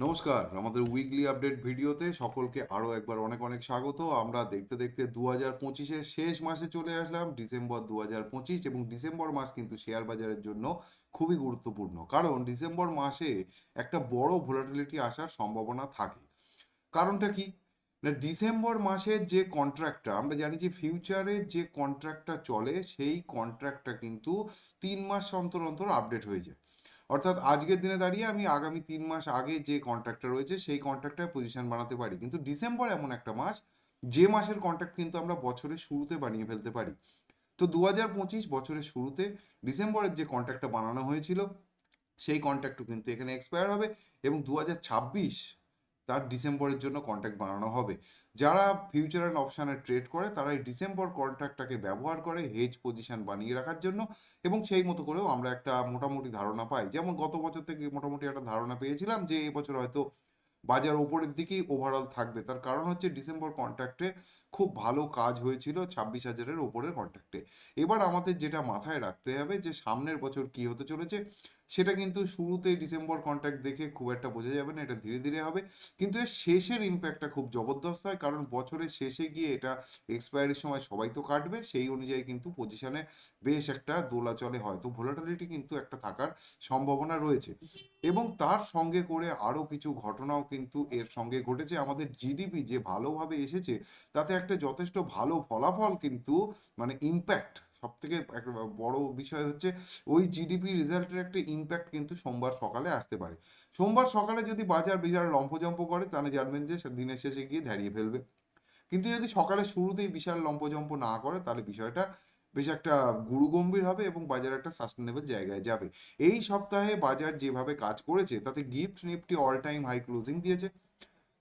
নমস্কার, আমাদের weekly update ভিডিওতে সকলকে আরও একবার অনেক অনেক স্বাগত। আমরা দেখতে দেখতে দু হাজার পঁচিশের শেষ মাসে চলে আসলাম, ডিসেম্বর দু হাজার পঁচিশ এবং ডিসেম্বর মাস কিন্তু শেয়ার বাজারের জন্য খুবই গুরুত্বপূর্ণ। কারণ ডিসেম্বর মাসে একটা বড় ভোলাটিলিটি আসার সম্ভাবনা থাকে। কারণটা কি? না, ডিসেম্বর মাসের যে কন্ট্রাক্টটা আমরা জানি যে ফিউচারে যে কন্ট্রাক্টটা চলে, সেই কন্ট্রাক্টটা কিন্তু তিন মাস অন্তর অন্তর আপডেট হয়ে যায়। অর্থাৎ আজকের দিনে দাঁড়িয়ে আমি আগামী তিন মাস আগে যে কন্ট্রাক্টটা রয়েছে, সেই কন্ট্রাক্টের পজিশন বানাতে পারি। কিন্তু ডিসেম্বর এমন একটা মাস, যে মাসের কন্ট্রাক্ট কিন্তু আমরা বছরের শুরুতে বানিয়ে ফেলতে পারি। তো দু হাজার পঁচিশ বছরের শুরুতে ডিসেম্বরের যে কন্ট্রাক্টটা বানানো হয়েছিল, সেই কন্ট্রাক্টও কিন্তু এখানে এক্সপায়ার হবে এবং দু হাজার ছাব্বিশ তার ডিসেম্বরের জন্য কন্ট্রাক্ট বানানো হবে। যারা ফিউচার অ্যান্ড অপশানে ট্রেড করে, তারা এই ডিসেম্বর কন্ট্রাক্টটাকে ব্যবহার করে হেজ পজিশন বানিয়ে রাখার জন্য এবং সেই মতো করেও আমরা একটা মোটামুটি ধারণা পাই। যেমন গত বছর থেকে মোটামুটি একটা ধারণা পেয়েছিলাম যে এবছর হয়তো বাজার ওপরের দিকেই ওভারঅল থাকবে। তার কারণ হচ্ছে ডিসেম্বর কন্ট্রাক্টে খুব ভালো কাজ হয়েছিল ছাব্বিশ হাজারের ওপরের কন্ট্রাক্টে এবার আমাদের যেটা মাথায় রাখতে হবে যে সামনের বছর কি হতে চলেছে সেটা কিন্তু শুরুতে ডিসেম্বর কন্ট্যাক্ট দেখে খুব একটা বোঝা যাবে না, এটা ধীরে ধীরে হবে। কিন্তু এর শেষের ইম্প্যাক্টটা খুব জবরদস্ত হয়, কারণ বছরের শেষে গিয়ে এটা এক্সপায়ারির সময় সবাই তো কাটবে, সেই অনুযায়ী কিন্তু পজিশনে বেশ একটা দোলাচলে হয়। তো ভোলাটিলিটি কিন্তু একটা থাকার সম্ভাবনা রয়েছে। এবং তার সঙ্গে করে আরও কিছু ঘটনাও কিন্তু এর সঙ্গে ঘটেছে। আমাদের জিডিপি যে ভালোভাবে এসেছে, তাতে একটা যথেষ্ট ভালো ফলাফল কিন্তু মানে ইম্প্যাক্ট সব থেকে বড় বিষয় হচ্ছে ওই জিডিপি রেজাল্টের একটা ইম্প্যাক্ট কিন্তু সোমবার সকালে আসতে পারে। সোমবার সকালে যদি বাজার বিশাল লম্পজম্প করে, তাহলে জানবেন যে দিনের শেষে গিয়ে ধারিয়ে ফেলবে। কিন্তু যদি সকালে শুরুতেই বিশাল লম্পজম্প না করে, তাহলে বিষয়টা বেশ একটা গুরুগম্ভীর হবে এবং বাজার একটা সাস্টেনেবল জায়গায় যাবে। এই সপ্তাহে বাজার যেভাবে কাজ করেছে, তাতে GIFT, Nifty all time high closing দিয়েছে।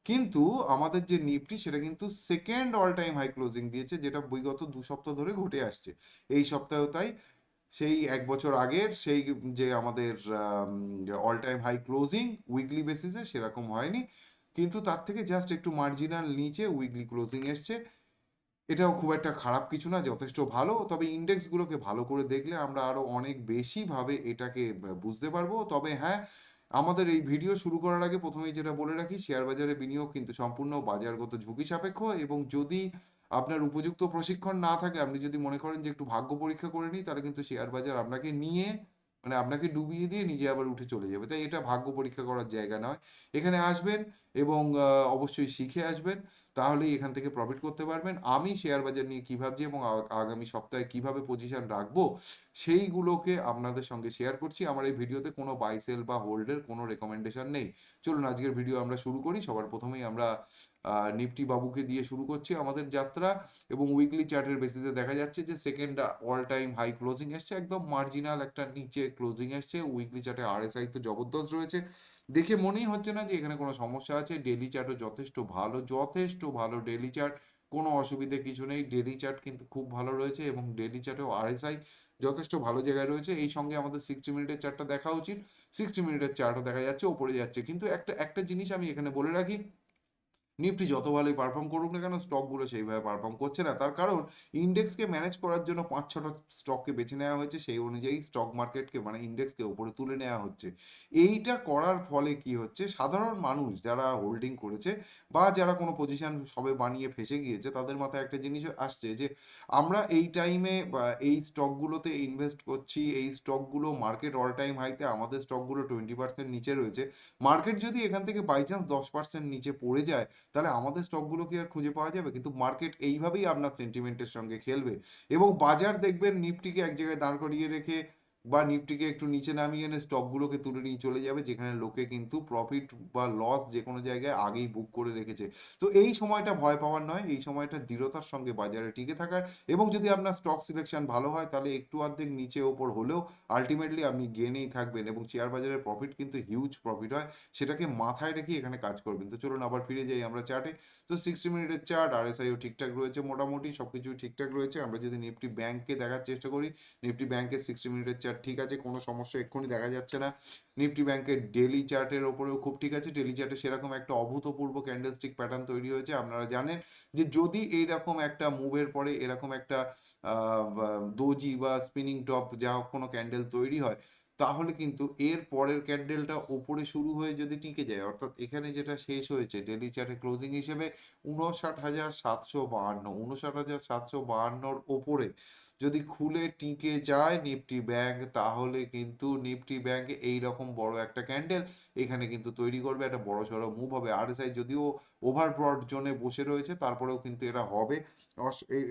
কিন্তু আমাদের যে নিফটি, সেটা কিন্তু second all time high closing দিয়েছে, যেটা বিগত দু সপ্তাহ ধরে ঘটে আসছে। এই সপ্তাহেও তাই, সেই এক বছর আগের সেই যে আমাদের all time high closing weekly বেসিসে সেরকম হয়নি। কিন্তু তার থেকে জাস্ট একটু মার্জিনাল নিচে উইকলি ক্লোজিং এসছে। এটাও খুব একটা খারাপ কিছু না, যথেষ্ট ভালো। তবে ইন্ডেক্সগুলোকে ভালো করে দেখলে আমরা আরও অনেক বেশিভাবে এটাকে বুঝতে পারব। তবে হ্যাঁ আমাদের এই ভিডিও শুরু করার আগে প্রথমেই যেটা বলে রাখি শেয়ার বাজারে বিনিয়োগ কিন্তু সম্পূর্ণ বাজারগত ঝুঁকি সাপেক্ষ এবং যদি আপনার উপযুক্ত প্রশিক্ষণ না থাকে, আপনি যদি মনে করেন যে একটু ভাগ্য পরীক্ষা করে নিই, তাহলে কিন্তু শেয়ার বাজার আপনাকে নিয়ে মানে আপনাকে ডুবিয়ে দিয়ে নিজে আবার উঠে চলে যাবে। তাই এটা ভাগ্য পরীক্ষা করার জায়গা নয়। এখানে আসবেন এবং অবশ্যই শিখে আসবেন। তাহলেই এখান থেকে প্রফিট করতে পারবেন। আমি শেয়ার বাজার নিয়ে কী ভাবছি এবং আগামী সপ্তাহে কীভাবে পজিশন রাখব, সেইগুলোকে আপনাদের সঙ্গে শেয়ার করছি। আমার এই ভিডিওতে কোনো বাই সেল বা হোল্ডের কোনো রেকমেন্ডেশন নেই। চলুন আজকের ভিডিও আমরা শুরু করি। সবার প্রথমেই আমরা নিফটি বাবুকে দিয়ে শুরু করছি আমাদের যাত্রা এবং উইকলি চার্টের বেসিসে দেখা যাচ্ছে যে second all time high closing এসছে। একদম মার্জিনাল একটা নিচে ক্লোজিং এসছে। উইকলি চার্টে আরএসআই তো জবরদস্ত রয়েছে। দেখে মনেই হচ্ছে না যে এখানে কোনো সমস্যা আছে। ডেলি চার্টও যথেষ্ট ভালো যথেষ্ট ভালো ডেলি চার্ট কোনো অসুবিধে কিছু নেই। ডেলি চার্ট কিন্তু খুব ভালো রয়েছে এবং ডেলি চার্টেও আরএসআই যথেষ্ট ভালো জায়গায় রয়েছে। এই সঙ্গে আমাদের সিক্সটি মিনিটের চার্টটা দেখা উচিত। সিক্সটি মিনিটের চার্টও দেখা যাচ্ছে, ওপরে যাচ্ছে। কিন্তু একটা একটা জিনিস আমি এখানে বলে রাখি নিফটি যত ভালোই পারফর্ম করুক না কেন স্টকগুলো সেইভাবে পারফর্ম করছে না। তার কারণ ইন্ডেক্সকে ম্যানেজ করার জন্য পাঁচ, ছটা স্টককে বেছে নেওয়া হয়েছে, সেই অনুযায়ী স্টক মার্কেটকে মানে ইন্ডেক্সকে ওপরে তুলে নেওয়া হচ্ছে। এইটা করার ফলে কি হচ্ছে, সাধারণ মানুষ যারা হোল্ডিং করেছে বা যারা কোনো পজিশন সবে বানিয়ে ফেসে গিয়েছে, তাদের মাথায় একটা জিনিস আসছে যে, আমরা এই টাইমে এই স্টকগুলোতে ইনভেস্ট করছি, এই স্টকগুলো মার্কেট অল টাইম হাইতে আমাদের স্টকগুলো টোয়েন্টি পার্সেন্ট নিচে রয়েছে। মার্কেট যদি এখান থেকে বাই চান্স দশ পার্সেন্ট নিচে পড়ে যায় তাহলে আমাদের স্টকগুলো কি আর খুঁজে পাওয়া যাবে? কিন্তু মার্কেট এইভাবেই আপনার সেন্টিমেন্টের সঙ্গে খেলবে। এবং বাজার দেখবেন, নিফটিকে এক জায়গায় দাঁড় করিয়ে রেখে বা নিফটিকে একটু নিচে নামিয়ে এনে স্টকগুলোকে তুলে নিয়ে চলে যাবে, যেখানে লোকে কিন্তু প্রফিট বা লস যে কোনো জায়গায় আগেই বুক করে রেখেছে। তো এই সময়টা ভয় পাওয়ার নয়, এই সময়টা দৃঢ়তার সঙ্গে বাজারে টিকে থাকার এবং যদি আপনার স্টক সিলেকশন ভালো হয়, তাহলে একটু অর্ধেক নিচে ওপর হলেও আলটিমেটলি আপনি গেনেই থাকবেন এবং শেয়ার বাজারের প্রফিট কিন্তু হিউজ প্রফিট হয়, সেটাকে মাথায় রেখে এখানে কাজ করবেন। তো চলুন আবার ফিরে যাই আমরা চার্টে তো সিক্সটি মিনিটের চার্ট আর এস আইও ঠিকঠাক রয়েছে মোটামুটি সব কিছুই ঠিকঠাক রয়েছে। আমরা যদি নিফটি ব্যাংককে দেখার চেষ্টা করি নিফটি ব্যাংকের সিক্সটি মিনিটের চার্ট ঠিক আছে, কোনো সমস্যা, এক্ষুনি দেখা যাচ্ছে না। নিফটি ব্যাংকের ডেলি চার্টের ওপরেও খুব ঠিক আছে। ডেলি চার্টে সেরকম একটা অভূতপূর্ব ক্যান্ডেলস্টিক প্যাটার্ন তৈরি হয়েছে। আপনারা জানেন যে যদি এইরকম একটা মুভের পরে এরকম একটা দোজি বা স্পিনিং টপ যা কোনো ক্যান্ডেল তৈরি হয়, তাহলে কিন্তু এর পরের ক্যান্ডেলটা ওপরে শুরু হয়ে যদি টিকে যায়, অর্থাৎ এখানে যেটা শেষ হয়েছে ডেলি চার্টে ক্লোজিং হিসেবে উনষাট হাজার সাতশো বাহান্ন উনষাট হাজার সাতশো বাহান্নর ওপরে যদি খুলে টিকে যায় নিফটি ব্যাংক তাহলে কিন্তু নিফটি ব্যাংক এই রকম বড় একটা ক্যান্ডেল এখানে কিন্তু তৈরি করবে। একটা বড় সড়ো মুভ হবে। আরএসআই যদিও ওভারব্রড জোনে বসে রয়েছে, তারপরেও কিন্তু এটা হবে।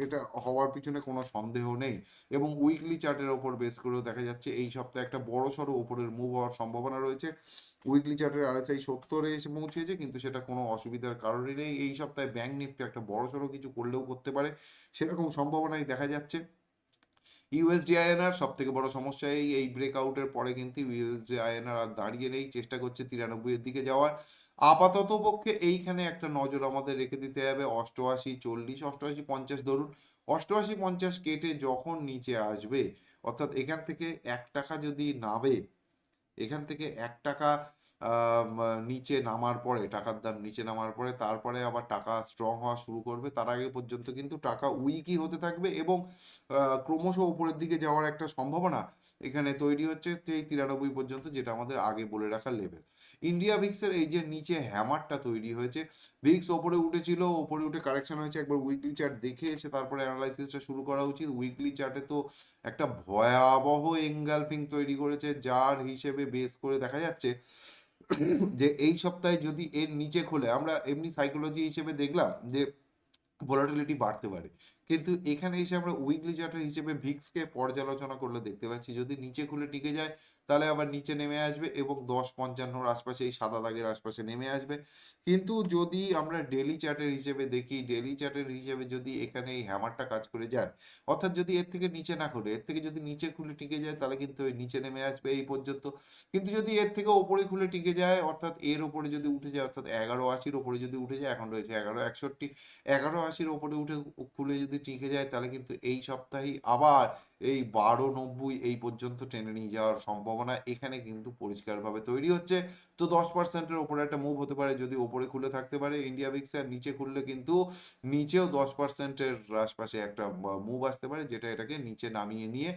এটা হওয়ার পিছনে কোনো সন্দেহ নেই। এবং উইকলি চার্টের ওপর বেস করেও দেখা যাচ্ছে, এই সপ্তাহে একটা বড় সড়ো ওপরের মুভ হওয়ার সম্ভাবনা রয়েছে। উইকলি চার্টের আরএসআই সত্তরে এসে পৌঁছেছে, কিন্তু সেটা কোনো অসুবিধার কারণে নেই। এই সপ্তাহে ব্যাংক নিফটি একটা বড় সড়ো কিছু করলেও করতে পারে। সেরকম সম্ভাবনাই দেখা যাচ্ছে। ইউএসডি আইএনআর সব থেকে বড় সমস্যা এই এই ব্রেকআউটের পরে কিন্তু ইউএসডি আইএনআর আর দাঁড়িয়ে নেই, চেষ্টা করছে তিরানব্বই এর দিকে যাওয়ার। আপাতত পক্ষে এইখানে একটা নজর আমাদের রেখে দিতে হবে, অষ্টআশি, চল্লিশ, অষ্টআশি, পঞ্চাশ ধরুন। অষ্টআশি, পঞ্চাশ কেটে যখন নিচে আসবে, অর্থাৎ এখান থেকে এক টাকা যদি নামে, এখান থেকে এক টাকা নিচে নামার পরে, টাকার দাম নিচে নামার পরে, তারপরে আবার টাকা স্ট্রং হওয়া শুরু করবে। তার আগে পর্যন্ত কিন্তু টাকা উইকই হতে থাকবে এবং ক্রমশ উপরের দিকে যাওয়ার একটা সম্ভাবনা এখানে তৈরি হচ্ছে এই তিরানব্বই পর্যন্ত, যেটা আমাদের আগে বলে রাখা লেভেল ইন্ডিয়া ভিক্সের এই যে নিচে হ্যামারটা তৈরি হয়েছে ভিক্স ওপরে উঠেছিল, ওপরে উঠে কারেকশন হয়েছে, একবার উইকলি চার্ট দেখে এসে তারপরে অ্যানালাইসিসটা শুরু করা উচিত। উইকলি চার্টে তো একটা ভয়াবহ এঙ্গালফিং তৈরি করেছে, যার হিসেবে বেস করে দেখা যাচ্ছে যে এই সপ্তাহে যদি এর নিচে খোলে, আমরা এমনি সাইকোলজি হিসেবে দেখলাম যে ভোলাটিলিটি বাড়তে পারে। কিন্তু এখানে এসে আমরা উইকলি চার্টের হিসেবে ভিক্সকে পর্যালোচনা করলে দেখতে পাচ্ছি, যদি নিচে খুলে টিকে যায়, তাহলে আবার নিচে নেমে আসবে এবং দশ পঞ্চান্নর আশপাশে এই সাদা দাগের আশপাশে নেমে আসবে। কিন্তু যদি আমরা ডেলি চার্টের হিসেবে দেখি ডেলি চার্টের হিসেবে যদি এখানে এই হ্যামারটা কাজ করে যায়, অর্থাৎ যদি এর থেকে নিচে না খুলে, এর থেকে যদি নিচে খুলে টিকে যায়, তাহলে কিন্তু ওই নিচে নেমে আসবে এই পর্যন্ত। কিন্তু যদি এর থেকে ওপরে খুলে টিকে যায়, অর্থাৎ এর ওপরে যদি উঠে যায়, অর্থাৎ এগারো আশির ওপরে যদি উঠে যায়, এখন রয়েছে এগারো একষট্টি, এগারো আশির ওপরে উঠে খুলে যদি টিকে যায়, তাহলে কিন্তু এই সপ্তাহেই আবার এই বারো নব্বই এই পর্যন্ত টেনে নিয়ে যাওয়ার সম্ভাবনা এখানে কিন্তু পরিষ্কারভাবে তৈরি হচ্ছে। তো দশ পার্সেন্টের ওপরে একটা মুভ হতে পারে যদি ওপরে খুলে থাকতে পারে। ইন্ডিয়া ভিক্স আর নিচে খুললে কিন্তু নিচেও দশ পার্সেন্টের আশপাশে একটা মুভ আসতে পারে, যেটা এটাকে নিচে নামিয়ে নিয়ে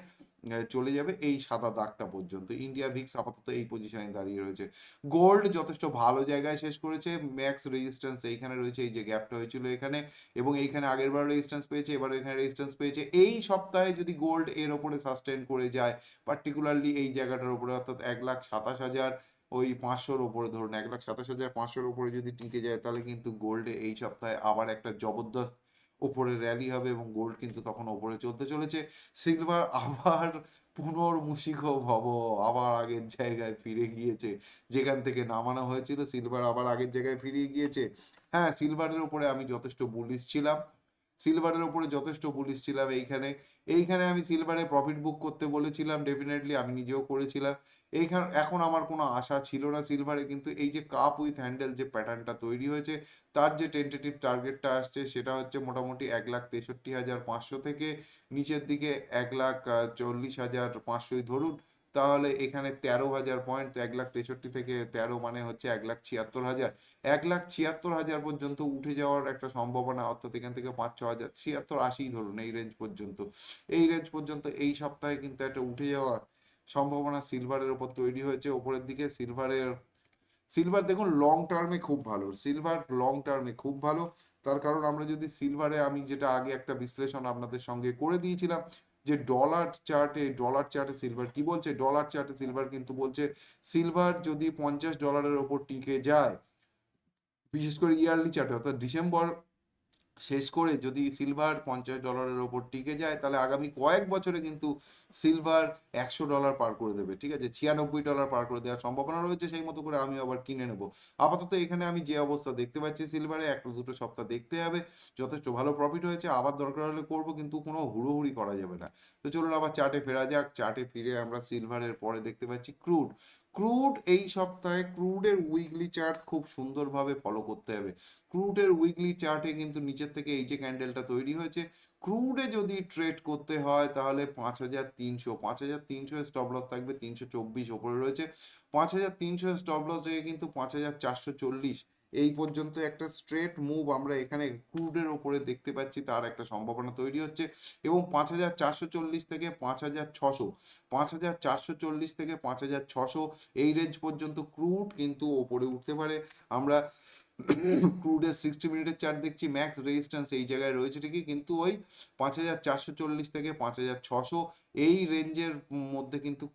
চলে যাবে এই সাদা দাগটা পর্যন্ত। ইন্ডিয়া ভিক্স আপাতত এই পজিশনে দাঁড়িয়ে রয়েছে। গোল্ড যথেষ্ট ভালো জায়গায় শেষ করেছে। ম্যাক্স রেজিস্ট্যান্স এইখানে রয়েছে, এই যে গ্যাপটা হয়েছিল এখানে। এবং এইখানে আগের বার রেজিস্ট্যান্স পেয়েছে এবার এখানে রেজিস্ট্যান্স পেয়েছে। এই সপ্তাহে যদি গোল্ড এর ওপরে সাস্টেন করে যায় পার্টিকুলারলি এই জায়গাটার উপরে অর্থাৎ এক লাখ সাতাশ হাজার, ওই পাঁচশোর ওপরে ধরুন, এক লাখ সাতাশ হাজার পাঁচশোর ওপরে যদি টিকে যায়, তাহলে কিন্তু গোল্ডে এই সপ্তাহে আবার একটা জবরদস্ত ওপরে র্যালি হবে এবং গোল্ড কিন্তু তখন ওপরে চলতে চলেছে। সিলভার আবার পুনর্মুশিক ভব, আবার আগের জায়গায় ফিরে গিয়েছে। যেখান থেকে নামানো হয়েছিল, সিলভার আবার আগের জায়গায় ফিরে গিয়েছে। হ্যাঁ সিলভারের উপরে আমি যথেষ্ট বুলিশ ছিলাম। সিলভারের উপরে যথেষ্ট বুলিশ ছিলাম এইখানে। এইখানে আমি সিলভারে প্রফিট বুক করতে বলেছিলাম ডেফিনেটলি আমি নিজেও করেছিলাম। এইখানে, এখন আমার কোনো আশা ছিল না সিলভারে কিন্তু এই যে কাপ উইথ হ্যান্ডেল যে প্যাটার্নটা তৈরি হয়েছে, তার যে টেন্টেটিভ টার্গেটটা আসছে, সেটা হচ্ছে মোটামুটি এক লাখ তেষট্টি হাজার পাঁচশো থেকে নিচের দিকে এক লাখ চল্লিশ হাজার পাঁচশোই ধরুন। তাহলে এখানে তেরো হাজার পয়েন্ট এক লাখ তেষট্টি থেকে তেরো মানে হচ্ছে এক লাখ ছিয়াত্তর হাজার। এক লাখ ছিয়াত্তর হাজার পর্যন্ত উঠে যাওয়ার একটা সম্ভাবনা অর্থাৎ এখান থেকে পাঁচ, ছ হাজার, ছিয়াত্তর, আশি ধরুন এই রেঞ্জ পর্যন্ত। এই রেঞ্জ পর্যন্ত এই সপ্তাহে কিন্তু একটা উঠে যাওয়ার সম্ভাবনা সিলভারের উপর তৈরি হয়েছে। ওপরের দিকে সিলভারের সিলভার দেখুন লং টার্মে খুব ভালো। সিলভার লং টার্মে খুব ভালো। তার কারণ আমরা যদি সিলভারে আমি যেটা আগে একটা বিশ্লেষণ আপনাদের সঙ্গে করে দিয়েছিলাম যে ডলার চার্টে ডলার চার্টে সিলভার কি বলছে? ডলার চার্টে সিলভার কিন্তু বলছে সিলভার যদি পঞ্চাশ ডলারের ওপর টিকে যায়, বিশেষ করে ইয়ারলি চার্টে অর্থাৎ ডিসেম্বর শেষ করে যদি সিলভার পঞ্চাশ ডলারের ওপর টিকে যায়, তাহলে আগামী কয়েক বছরে কিন্তু সিলভার একশো ডলার পার করে দেবে, ঠিক আছে? ছিয়ানব্বই ডলার পার করে দেওয়ার সম্ভাবনা রয়েছে, সেই মতো করে আমি আবার কিনে নেব। আপাতত এখানে আমি যে অবস্থা দেখতে পাচ্ছি সিলভারে একটা দুটো সপ্তাহ দেখতে হবে, যথেষ্ট ভালো প্রফিট হয়েছে, আবার দরকার হলে করব, কিন্তু কোনো হুড়োহুড়ি করা যাবে না। তো চলুন আবার চার্টে ফেরা যাক চার্টে ফিরে আমরা সিলভারের পরে দেখতে পাচ্ছি ক্রুড ক্রুড এই সপ্তাহে ক্রুডের উইকলি চার্ট খুব সুন্দরভাবে ফলো করতে হবে। ক্রুডের উইকলি চার্টে কিন্তু নিচের থেকে এই যে ক্যান্ডেলটা তৈরি হয়েছে ক্রুডে যদি ট্রেড করতে হয় তাহলে পাঁচ হাজার তিনশো, পাঁচ হাজার তিনশো স্টপ লস থাকবে তিনশো চব্বিশ ওপরে রয়েছে। পাঁচ হাজার তিনশো স্টপ লস থেকে কিন্তু পাঁচ হাজার চারশো চল্লিশ এই পর্যন্ত একটা স্ট্রেট মুভ আমরা এখানে ক্রুডের ওপরে দেখতে পাচ্ছি, তার একটা সম্ভাবনা তৈরি হচ্ছে এবং পাঁচ হাজার চারশো চল্লিশ থেকে পাঁচ হাজার ছশো, পাঁচ হাজার চারশো চল্লিশ থেকে পাঁচ হাজার ছশো, এই রেঞ্জ পর্যন্ত ক্রুড কিন্তু ওপরে উঠতে পারে। আমরা সিক্সটি মিনিটের চার্ট দেখছি ম্যাক্স রেজিস্ট্যান্স এই জায়গায় রয়েছে ঠিকই, কিন্তু ওই পাঁচ হাজার চারশো চল্লিশ থেকে পাঁচ হাজার ছশো এই রেঞ্জের মধ্যে কিন্তু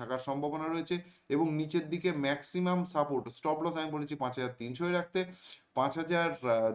থাকার সম্ভাবনা রয়েছে এবং নিচের দিকে ম্যাক্সিমাম সাপোর্ট স্টপ লস আমি বলেছি পাঁচ হাজার তিনশোয় রাখতে। পাঁচ হাজার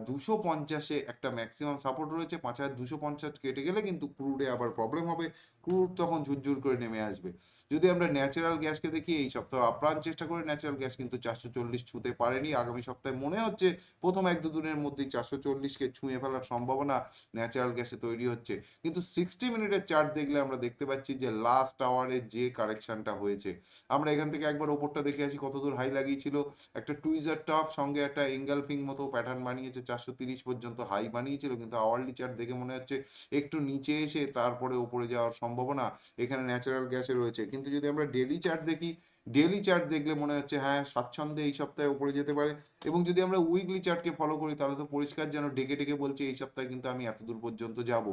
দুশো পঞ্চাশে একটা ম্যাক্সিমাম সাপোর্ট রয়েছে। পাঁচ হাজার দুশো পঞ্চাশ কেটে গেলে কিন্তু ক্রুডে আবার প্রবলেম হবে। ক্রুড তখন ঝুরঝুর করে নেমে আসবে। যদি আমরা ন্যাচারাল গ্যাসকে দেখি, এই সপ্তাহে আপ্রাণ চেষ্টা করে ন্যাচারাল গ্যাস কিন্তু চারশো চল্লিশ ছুঁতে পারেনি। আগামী সপ্তাহে মনে হচ্ছে প্রথম এক দু দিনের মধ্যেই চারশো চল্লিশকে ছুঁয়ে ফেলার সম্ভাবনা ন্যাচারাল গ্যাসে তৈরি হচ্ছে। কিন্তু সিক্সটি মিনিটের চার্ট দেখলে আমরা দেখতে পাচ্ছি যে লাস্ট আওয়ারে যে কারেকশনটা হয়েছে। আমরা এখান থেকে একবার ওপরটা দেখে আসি, কতদূর হাই লাগিয়েছিল। একটা টুইজার টপ সঙ্গে একটা এঙ্গালফিং মতো প্যাটার্ন বানিয়েছে, চারশো তিরিশ পর্যন্ত হাই বানিয়েছিল, কিন্তু আওয়ারলি চার্ট দেখে মনে হচ্ছে একটু নিচে এসে তারপরে উপরে যাওয়ার সম্ভাবনা এখানে ন্যাচারাল গ্যাসে রয়েছে। কিন্তু যদি আমরা ডেলি চার্ট দেখি ডেলি চার্ট দেখলে মনে হচ্ছে হ্যাঁ স্বাচ্ছন্দ্যে এই সপ্তাহে উপরে যেতে পারে। এবং যদি আমরা উইকলি চার্টকে ফলো করি, তাহলে তো পরিষ্কার যেন ডেকে ডেকে বলছে, এই সপ্তাহে কিন্তু আমি এত দূর পর্যন্ত যাব।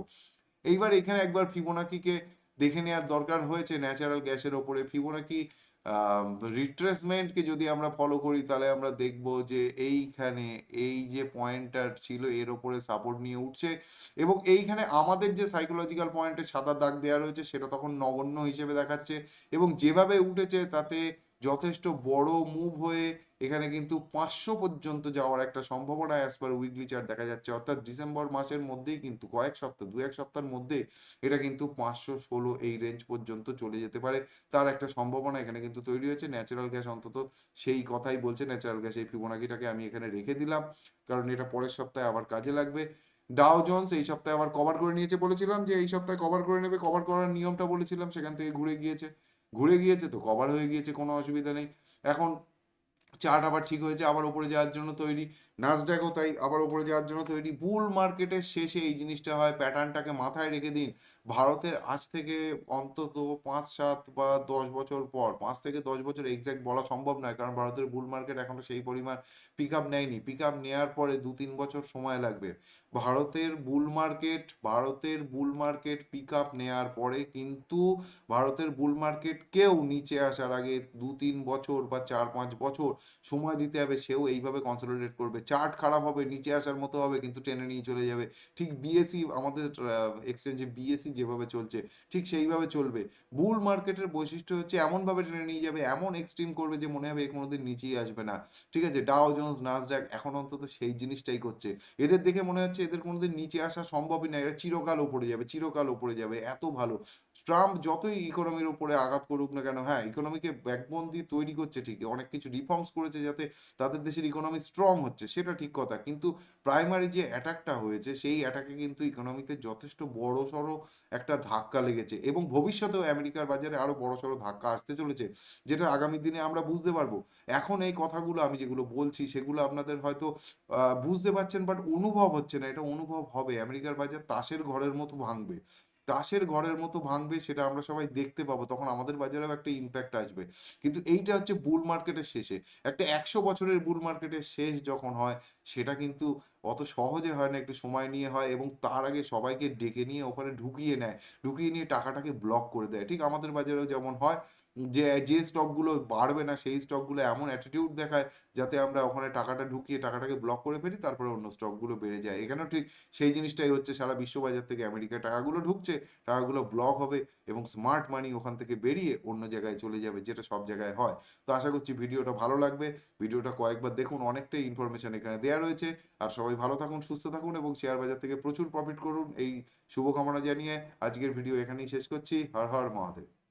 এইবার এখানে একবার ফিবোনাকিকে দেখে নেওয়ার দরকার হয়েছে ন্যাচারাল গ্যাসের ওপরে। ফিবোনাকি রিট্রেসমেন্টকে যদি আমরা ফলো করি, তাহলে আমরা দেখব যে এইখানে এই যে পয়েন্টটা ছিল, এর ওপরে সাপোর্ট নিয়ে উঠছে। এবং এইখানে আমাদের যে সাইকোলজিক্যাল পয়েন্টে সাদা দাগ দেওয়া রয়েছে, সেটা তখন নগণ্য হিসেবে দেখাচ্ছে। এবং যেভাবে উঠেছে, তাতে যথেষ্ট বড় মুভ হয়ে এখানে কিন্তু পাঁচশো পর্যন্ত যাওয়ার একটা সম্ভাবনা অ্যাজ পার উইকলি চার্ট দেখা যাচ্ছে। অর্থাৎ ডিসেম্বর মাসের মধ্যেই কিন্তু কয়েক সপ্তাহ দু এক সপ্তাহের মধ্যে এটা কিন্তু পাঁচশো ষোলো এই রেঞ্জ পর্যন্ত চলে যেতে পারে। তার একটা সম্ভাবনা এখানে কিন্তু তৈরি হয়েছে। ন্যাচারাল গ্যাস অন্তত সেই কথাই বলছে। ন্যাচারাল গ্যাস এই ফিবোনাকিটাকে আমি এখানে রেখে দিলাম। কারণ এটা পরের সপ্তাহে আবার কাজে লাগবে। ডাও জোন্স এই সপ্তাহে আবার কভার করে নিয়েছে। বলেছিলাম যে এই সপ্তাহে কভার করে নেবে। কভার করার নিয়মটা বলেছিলাম। সেখান থেকে ঘুরে গিয়েছে। ঘুরে গিয়েছে তো কভার হয়ে গিয়েছে, কোনো অসুবিধা নেই। এখন চার্ট আবার ঠিক হয়েছে, আবার উপরে যাওয়ার জন্য তৈরি। নাসডাকও তাই, আবার উপরে যাওয়ার জন্য তৈরি। বুল মার্কেটের শেষে এই জিনিসটা হয় প্যাটার্নটাকে মাথায় রেখে দিন। ভারতের আজ থেকে অন্তত পাঁচ সাত বা দশ বছর পর, পাঁচ থেকে দশ বছর এক্স্যাক্ট বলা সম্ভব নয়, কারণ ভারতের বুল মার্কেট এখনও সেই পরিমাণ পিক আপ নেয়নি। পিক আপ নেওয়ার পরে দু তিন বছর সময় লাগবে। ভারতের বুল মার্কেট ভারতের বুল মার্কেট পিক আপ নেওয়ার পরে কিন্তু ভারতের বুল মার্কেট কেউ নিচে আসার আগে দু, তিন বছর বা চার, পাঁচ বছর সময় দিতে হবে, সেও এইভাবে কনসলিডেট করবে। চার্ট খারাপ হবে, নিচে আসার মতো হবে, কিন্তু টেনে নিয়ে চলে যাবে। ঠিক বিএসসি আমাদের এক্সচেঞ্জে বিএসসি যেভাবে চলছে, ঠিক সেইভাবে চলবে। বুল মার্কেটের বৈশিষ্ট্য হচ্ছে এমনভাবে টেনে নিয়ে যাবে, এমন এক্সট্রিম করবে যে মনে হবে কোনোদিন নিচেই আসবে না। ঠিক আছে ডাও জোন্স নাসডাক এখন অন্তত সেই জিনিসটাই করছে। এদের দেখে মনে হচ্ছে এদের কোনোদিন নিচে আসা সম্ভবই না। এরা চিরকাল ওপরে যাবে, চিরকাল ওপরে যাবে, এত ভালো। ট্রাম্প যতই ইকোনমির উপরে আঘাত করুক না কেন হ্যাঁ ইকোনমিকে ব্যাকবোন দিয়ে তৈরি করছে ঠিকই, অনেক কিছু রিফর্মস করেছে যাতে তাদের দেশের ইকোনমি স্ট্রং হচ্ছে, সেটা ঠিক কথা। কিন্তু প্রাইমারি যে অ্যাটাকটা হয়েছে, সেই অ্যাটাকে কিন্তু ইকোনমিতে যথেষ্ট বড় সড়ো একটা ধাক্কা লেগেছে এবং ভবিষ্যতেও আমেরিকার বাজারে আরও বড় সড়ো ধাক্কা আসতে চলেছে, যেটা আগামী দিনে আমরা বুঝতে পারব। এখন এই কথাগুলো আমি যেগুলো বলছি সেগুলো আপনাদের হয়তো বুঝতে পারছেন বাট অনুভব হচ্ছে না, এটা অনুভব হবে। আমেরিকার বাজার তাসের ঘরের মতো ভাঙবে। তাসের ঘরের মতো ভাঙবে সেটা আমরা সবাই দেখতে পাবো, তখন আমাদের বাজারেও একটা ইম্প্যাক্ট আসবে। কিন্তু এইটা হচ্ছে বুল মার্কেটের শেষে। একটা একশো বছরের বুল মার্কেটের শেষ যখন হয়, সেটা কিন্তু অত সহজে হয় না, একটু সময় নিয়ে হয় এবং তার আগে সবাইকে ডেকে নিয়ে ওখানে ঢুকিয়ে নেয়। ঢুকিয়ে নিয়ে টাকাটাকে ব্লক করে দেয়। ঠিক আমাদের বাজারেও যেমন হয় যে যে স্টকগুলো বাড়বে না, সেই স্টকগুলো এমন অ্যাটিটিউড দেখায় যাতে আমরা ওখানে টাকাটা ঢুকিয়ে টাকাটাকে ব্লক করে ফেলি, তারপরে অন্য স্টকগুলো বেড়ে যায়। এখানেও ঠিক সেই জিনিসটাই হচ্ছে সারা বিশ্ববাজার থেকে আমেরিকায় টাকাগুলো ঢুকছে, টাকাগুলো ব্লক হবে এবং স্মার্ট মানি ওখান থেকে বেরিয়ে অন্য জায়গায় চলে যাবে, যেটা সব জায়গায় হয়। তো আশা করছি ভিডিওটা ভালো লাগবে। ভিডিওটা কয়েকবার দেখুন, অনেকটাই ইনফরমেশন এখানে দেওয়া রয়েছে। আর সবাই ভালো থাকুন, সুস্থ থাকুন এবং শেয়ার বাজার থেকে প্রচুর প্রফিট করুন। এই শুভকামনা জানিয়ে আজকের ভিডিও এখানেই শেষ করছি। হর হর মহাদেব।